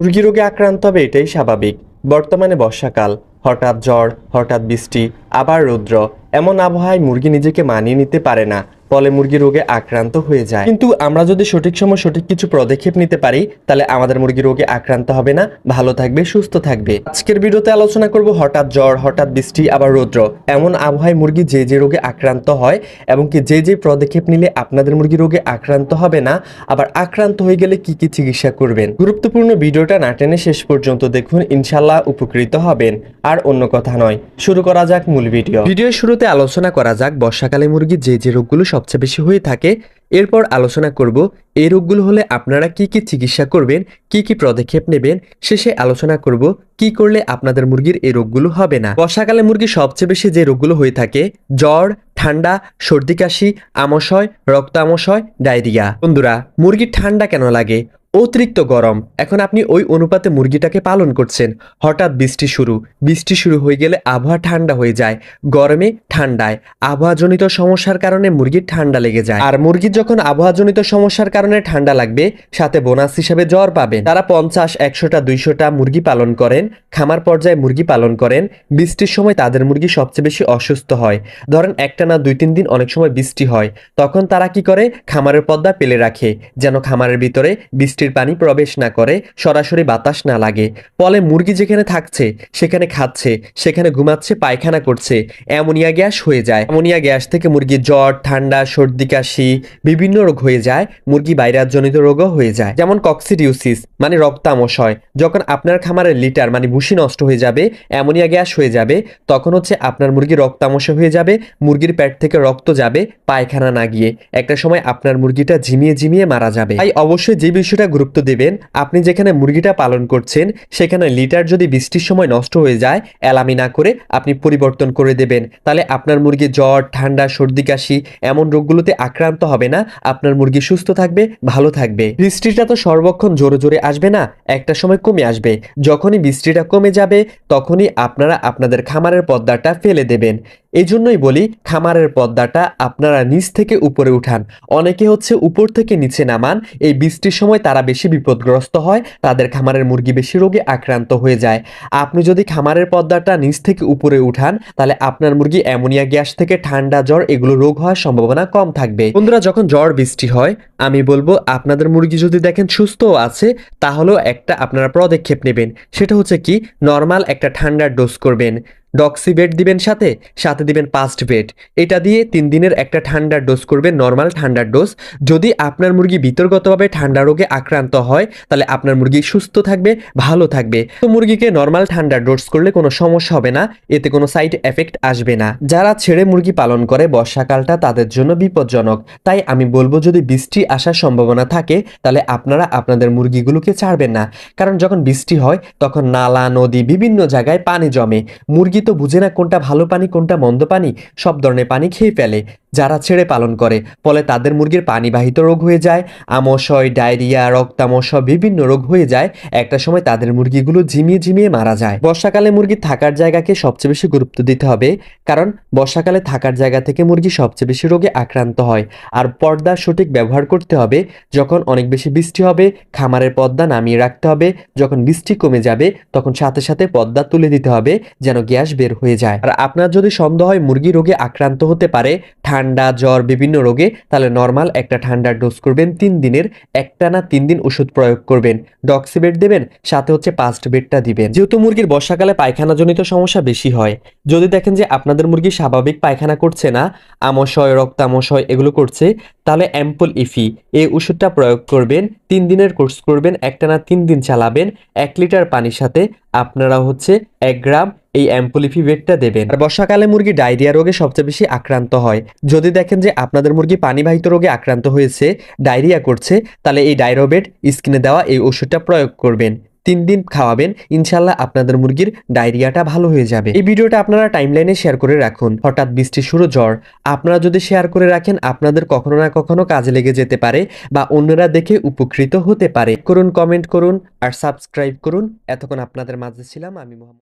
মুরগি রোগে আক্রান্ত হবে এটাই স্বাভাবিক। বর্তমানে বর্ষাকাল, হঠাৎ জ্বর, হঠাৎ বৃষ্টি, আবার রৌদ্র, এমন আবহাওয়ায় মুরগি নিজেকে মানিয়ে নিতে পারে না। ফলে মুরগি রোগে আক্রান্ত হয়ে যায়। কিন্তু আমরা যদি সঠিক সময় সঠিক কিছু পদক্ষেপ নিতে পারি, তাহলে আমাদের মুরগি রোগে আক্রান্ত হবে না। ভালো থাকবে, সুস্থ থাকবে। আজকের ভিডিওতে আলোচনা করব হঠাৎ জ্বর, হঠাৎ বৃষ্টি, আবার রৌদ্র। এমন আবহাওয়ায় মুরগি যে যে রোগে আক্রান্ত হয় এবং কি যে যে পদক্ষেপ নিলে আপনাদের মুরগি রোগে আক্রান্ত হবে না, আবার আক্রান্ত হয়ে গেলে কি কি চিকিৎসা করবেন? গুরুত্বপূর্ণ ভিডিওটা না টেনে শেষ পর্যন্ত দেখুন ইনশাল্লাহ উপকৃত হবেন। আর অন্য কথা নয়, শুরু করা যাক মূল ভিডিও। ভিডিওর শুরুতে আলোচনা করা যাক বর্ষাকালে মুরগি যে যে রোগগুলো সবচেয়ে বেশি হয়ে থাকে। এরপর আলোচনা করব, এই রোগগুলো হলে আপনারা কি কি চিকিৎসা করবেন, কি কি পদক্ষেপ নেবেন, শেষে আলোচনা করব, কি করলে আপনাদের মুরগির এই রোগগুলো হবে না। বর্ষাকালে মুরগি সবচেয়ে বেশি যে রোগগুলো হয়ে থাকে, জ্বর, ঠান্ডা, সর্দি কাশি, আমশয় রক্ত আমশয় ডায়রিয়া। বন্ধুরা, মুরগির ঠান্ডা কেন লাগে? অতিরিক্ত গরম। এখন আপনি ওই অনুপাতে মুরগিটাকে পালন করছেন। হঠাৎ বৃষ্টি শুরু। বৃষ্টি শুরু হয়ে গেলে আবহাওয়া ঠান্ডা হয়ে যায়। গরমে ঠান্ডায়। আবহাওয়াজনিত সমস্যার কারণে মুরগির ঠান্ডা লেগে যায়। আর মুরগির যখন আবহাওয়াজনিত সমস্যার কারণে ঠান্ডা লাগবে, সাথে বোনাস হিসেবে জ্বর পাবেন। তারা পঞ্চাশ, একশোটা, দুইশোটা মুরগি পালন করেন। খামার পর্যায়ে মুরগি পালন করেন। বৃষ্টির সময় তাদের মুরগি সবচেয়ে বেশি অসুস্থ হয়। ধরেন একটা না দুই, তিন দিন অনেক সময় বৃষ্টি হয়। তখন তারা কি করে? খামারের পর্দা পেলে রাখে। যেন খামারের ভিতরে বৃষ্টির পানি প্রবেশ না করে সরাসরি বাতাস না লাগে। ফলে মুরগি যেখানে থাকছে, সেখানে খাচ্ছে, সেখানে ঘুমাচ্ছে, পায়খানা করছে, অ্যামোনিয়া গ্যাস হয়ে যায়। অ্যামোনিয়া গ্যাস থেকে মুরগির জ্বর, ঠান্ডা, সর্দি, কাশি বিভিন্ন রোগ হয়ে যায়, মুরগি বাইরাজনিত রোগও হয়ে যায়। যেমন কক্সিডিউসিস মানে রক্তামশয়। যখন আপনার খামারের লিটার মানে ভুসি নষ্ট হয়ে যাবে, অ্যামোনিয়া গ্যাস হয়ে যাবে, তখন হচ্ছে আপনার মুরগি রক্তামশয় হয়ে যাবে, মুরগির পেট থেকে রক্ত যাবে, পায়খানা না গিয়ে। একটা সময় আপনার মুরগিটা ঝিমিয়ে ঝিমিয়ে মারা যাবে। তাই অবশ্যই যে বিষয়টা গুরুত্ব দেবেন। আপনি যেখানে মুরগিটা পালন করছেন, সেখানে লিটার যদি বৃষ্টির সময় নষ্ট হয়ে যায়, এলামি না করে আপনি পরিবর্তন করে দেবেন। তাহলে আপনার মুরগি জ্বর, ঠান্ডা, সর্দি, কাশি এমন রোগগুলোতে আক্রান্ত হবে না। আপনার মুরগি সুস্থ থাকবে, ভালো থাকবে। বৃষ্টিটা তো সর্বক্ষণ জোরে জোরে আসবে না, একটা সময় কমে আসবে। যখনই বৃষ্টিটা কমে যাবে, তখনই আপনারা আপনাদের খামারের পর্দাটা ফেলে দেবেন। এই জন্যই বলি, খামারের পর্দাটা আপনারা নিচ থেকে উপরে উঠান। অনেকে হচ্ছে উপর থেকে নিচে নামান, এই বৃষ্টির সময় তারা বেশি বিপদগ্রস্ত হয়, তাদের খামারের মুরগি বেশি রোগে আক্রান্ত হয়ে যায়। আপনি যদি খামারের পর্দাটা নিচ থেকে উপরে উঠান, তাহলে আপনার মুরগি অ্যামোনিয়া গ্যাস থেকে ঠান্ডা জ্বর, এগুলো রোগ হওয়ার সম্ভাবনা কম থাকবে। বন্ধুরা, যখন জ্বর বৃষ্টি হয়, আমি বলব আপনাদের মুরগি যদি দেখেন সুস্থ আছে, তাহলেও একটা আপনারা পদক্ষেপ নেবেন। সেটা হচ্ছে কি, নর্মাল একটা ঠান্ডার ডোজ করবেন। ডক্সি বেড দিবেন সাথে সাথে দিবেন পাস্ট বেড এটা দিয়ে তিন দিনের একটা ঠান্ডার ডোজ করবেন নর্মাল ঠান্ডার ডোজ যদি আপনার মুরগি বিতর্গতভাবে ঠান্ডা রোগে আক্রান্ত হয়, তাহলে আপনার মুরগি সুস্থ থাকবে, ভালো থাকবে। তো মুরগিকে নর্মাল ঠান্ডার ডোজ করলে কোনো সমস্যা হবে না, এতে কোনো সাইড এফেক্ট আসবে না। যারা ছেড়ে মুরগি পালন করে, বর্ষাকালটা তাদের জন্য বিপজ্জনক। তাই আমি বলব, যদি বৃষ্টি আসার সম্ভাবনা থাকে, তাহলে আপনারা আপনাদের মুরগিগুলোকে ছাড়বেন না। কারণ যখন বৃষ্টি হয়, তখন নালা, নদী, বিভিন্ন জায়গায় পানি জমে। মুরগি তো বুঝে না কোনটা ভালো পানি কোনটা মন্দ পানি সব ধরনের পানি খেয়ে ফেলে। যারা ছেড়ে পালন করে, ফলে তাদের মুরগির পানিবাহিত রোগ হয়ে যায়, আমশয়, ডায়রিয়া, রক্তামশয় বিভিন্ন রোগ হয়ে যায়। একটা সময় তাদের মুরগিগুলো ঝিমিয়ে ঝিমিয়ে মারা যায়। বর্ষাকালে মুরগি থাকার জায়গাকে সবচেয়ে বেশি গুরুত্ব দিতে হবে, কারণ বর্ষাকালে থাকার জায়গা থেকে মুরগি সবচেয়ে বেশি রোগে আক্রান্ত হয়। আর পর্দার সঠিক ব্যবহার করতে হবে, যখন অনেক বেশি বৃষ্টি হবে, খামারের পর্দা নামিয়ে রাখতে হবে, যখন বৃষ্টি কমে যাবে, তখন সাথে সাথে পর্দা তুলে দিতে হবে, যেন গ্যাস বের হয়ে যায়। আর আপনার যদি সন্দেহ হয় মুরগি রোগে আক্রান্ত হতে পারে ঠান্ডা, জ্বর, বিভিন্ন রোগে, তাহলে নর্মাল একটা ঠান্ডার ডোজ করবেন, তিন দিনের একটা না তিন দিন ওষুধ প্রয়োগ করবেন। ডক্সিবেট দেবেন, সাথে হচ্ছে পাস্ট বেডটা দিবেন। যেহেতু মুরগির বর্ষাকালে পায়খানাজনিত সমস্যা বেশি হয়, যদি দেখেন যে আপনাদের মুরগি স্বাভাবিক পায়খানা করছে না, আমশয়, রক্তামশয় এগুলো করছে, তাহলে অ্যাম্পল ইফি এই ওষুধটা প্রয়োগ করবেন, তিন দিনের কোর্স করবেন, একটানা তিন দিন চালাবেন, এক লিটার পানির সাথে আপনারা হচ্ছে এক গ্রাম এই অ্যাম্পলিফি বেডটা দেবেন। আর বর্ষাকালে মুরগি ডায়রিয়া রোগে সবচেয়ে বেশি আক্রান্ত হয়। যদি দেখেন যে আপনাদের মুরগি পানিবাহিত রোগে আক্রান্ত হয়েছে, ডায়রিয়া করছে, তাহলে এই ডায়রোবেড স্কিনে দেওয়া এই ওষুধটা প্রয়োগ করবেন। তিন দিন খাওয়াবেন ইনশাল্লাহ আপনাদের মুরগির ডায়রিয়াটা ভালো হয়ে যাবে। এই ভিডিওটা আপনারা টাইমলাইনে শেয়ার করে রাখুন। হঠাৎ বৃষ্টি শুরু জ্বর আপনারা যদি শেয়ার করে রাখেন, আপনাদের কখনো না কখনো কাজে লেগে যেতে পারে বা অন্যরা দেখে উপকৃত হতে পারে। করুন, কমেন্ট করুন, আর সাবস্ক্রাইব করুন। এতক্ষণ আপনাদের মাঝে ছিলাম আমি মোহাম্মদ